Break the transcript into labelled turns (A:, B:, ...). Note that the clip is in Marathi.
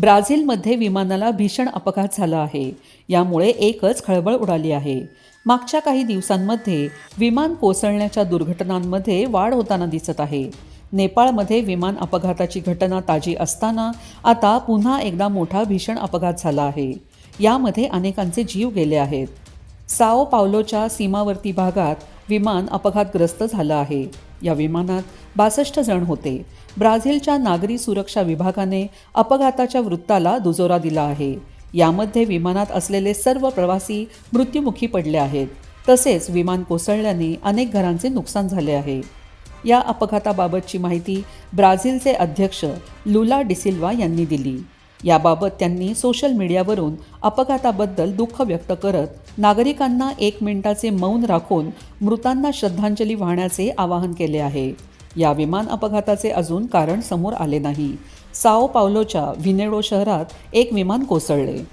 A: ब्राझीलमध्ये विमानाला भीषण अपघात झाला आहे. यामुळे एकच खळबळ उडाली आहे. मागच्या काही दिवसांमध्ये विमान कोसळण्याच्या दुर्घटनांमध्ये वाढ होताना दिसत आहे. नेपाळमध्ये विमान अपघाताची घटना ताजी असताना आता पुन्हा एकदा मोठा भीषण अपघात झाला आहे. यामध्ये अनेकांचे जीव गेले आहेत. साओ पावलोच्या सीमावर्ती भागात विमान अपघातग्रस्त झालं आहे. या विमानात बासष्ट जण होते. ब्राझीलच्या नागरी सुरक्षा विभागाने अपघाताच्या वृत्ताला दुजोरा दिला आहे. यामध्ये विमानात असलेले सर्व प्रवासी मृत्युमुखी पडले आहेत. तसेच विमान कोसळल्याने अनेक घरांचे नुकसान झाले आहे. या अपघाताबाबतची माहिती ब्राझीलचे अध्यक्ष लुला डिसिल्वा यांनी दिली. याबाबत त्यांनी सोशल मीडियावरून अपघाताबद्दल दुःख व्यक्त करत नागरिकांना एक मिनिटाचे मौन राखून मृतांना श्रद्धांजली वाहण्याचे आवाहन केले आहे. या विमान अपघाताचे अजून कारण समोर आले नाही. साओ पावलोच्या व्हिनेडो शहरात एक विमान कोसळले.